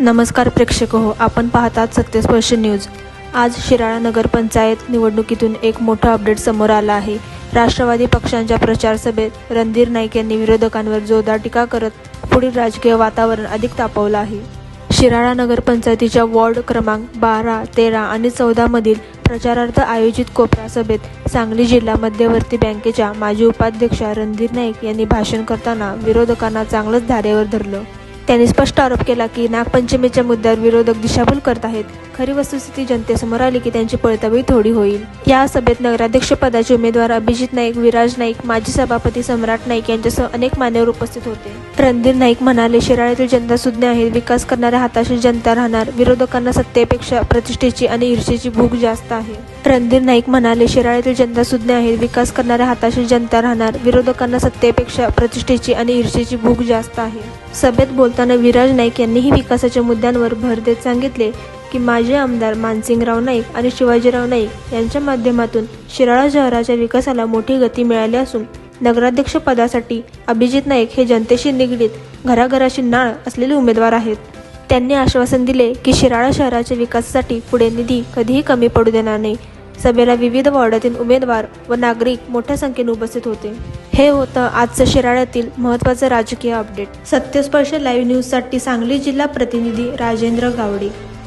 नमस्कार प्रेक्षक हो आपण पाहतात सत्यस्पर्श न्यूज. आज शिराळा नगरपंचायत निवडणुकीतून एक मोठा अपडेट समोर आला आहे. राष्ट्रवादी पक्षांच्या प्रचार सभेत रणधीर नाईक यांनी विरोधकांवर जोरदार टीका करत पुढील राजकीय वातावरण अधिक तापवलं आहे. शिराळा नगरपंचायतीच्या वॉर्ड क्रमांक बारा तेरा आणि चौदामधील प्रचारार्थ आयोजित कोपरा सभेत सांगली जिल्हा मध्यवर्ती बँकेच्या माजी उपाध्यक्षा रणधीर नाईक यांनी भाषण करताना विरोधकांना चांगलंच धारेवर धरलं. त्यांनी स्पष्ट आरोप केला की नागपंचमीच्या मुद्द्यावर विरोधक दिशाभूल करत आहेत. खरी वस्तुस्थिती जनतेसमोर आली की त्यांची पळताबळी थोडी होईल. या सभेत नगराध्यक्षपदाचे उमेदवार अभिजित नाईक विराज नाईक माजी सभापती सम्राट नाईक यांच्यासह अनेक मान्यवर उपस्थित होते. रणधीर नाईक म्हणाले शिराळ्यातील जनता सुज्ञ आहे विकास करणाऱ्या हाताशी जनता राहणार. विरोधकांना सत्तेपेक्षा प्रतिष्ठेची आणि ईर्षेची भूक जास्त आहे. रणधीर नाईक म्हणाले शिराळ्यातील जनता सुज्ञ आहे विकास करणाऱ्या हाताशी जनता राहणार. विरोधकांना सत्तेपेक्षा प्रतिष्ठेची आणि ईर्षेची भूक जास्त आहे. सभेत बोल बोलताना विराज नाईक यांनीही विकासाच्या मुद्द्यांवर भर देत सांगितले की माजी आमदार मानसिंगराव नाईक आणि शिवाजीराव नाईक यांच्या माध्यमातून शिराळा शहराच्या विकासाला मोठी गती मिळाली असून नगराध्यक्ष पदासाठी अभिजित नाईक हे जनतेशी निगडीत घराघराशी नाळ असलेले उमेदवार आहेत. त्यांनी आश्वासन दिले की शिराळा शहराच्या विकासासाठी पुढे निधी कधीही कमी पडू देणार नाही. सभेला विविध वॉर्डातील उमेदवार व नागरिक मोठ्या संख्येने उपस्थित होते. हे होतं आजचं शिराळ्यातील महत्त्वाचं राजकीय अपडेट. सत्यस्पर्श लाईव्ह न्यूजसाठी सांगली जिल्हा प्रतिनिधी राजेंद्र गावडे.